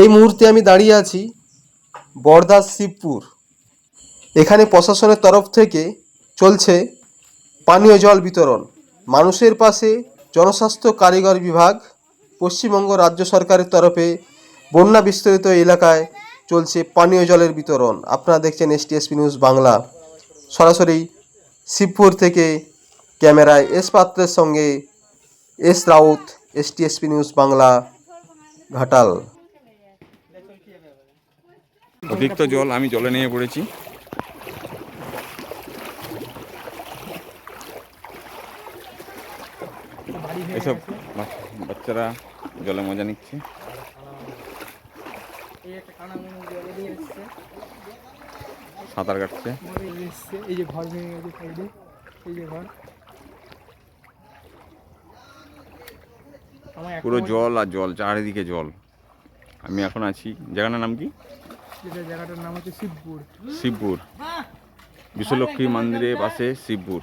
এই মুহূর্তে আমি দাঁড়িয়ে আছি বর্দার শিবপুর। এখানে প্রশাসনের তরফ থেকে চলছে পানীয় জল বিতরণ। মানুষের পাশে জনস্বাস্থ্য কারিগর বিভাগ, পশ্চিমবঙ্গ রাজ্য সরকারের তরফে বন্যা বিস্তৃত এলাকায় চলছে পানীয় জলের বিতরণ। আপনারা দেখছেন এসটিএসপি নিউজ বাংলা। সরাসরি শিবপুর থেকে ক্যামেরায় এস পাত্রের সঙ্গে S Raut, STSP news Bangla, Ghatal. অতিরিক্ত জল, আমি জলে নিয়ে পড়েছি। এসব বাচ্চারা জলে মজা নিচ্ছে। সাঁতার কাটছে। এই যে ঘর ভেঙে গেছে সাইডে এই যে ঘর পুরো জল আর জল, চারিদিকে জল। আমি এখন আছি জায়গাটার নাম কি? জায়গাটার নাম হচ্ছে শিবপুর। শিবপুর। বিশ্বলক্ষ্মী মন্দিরের পাশে শিবপুর।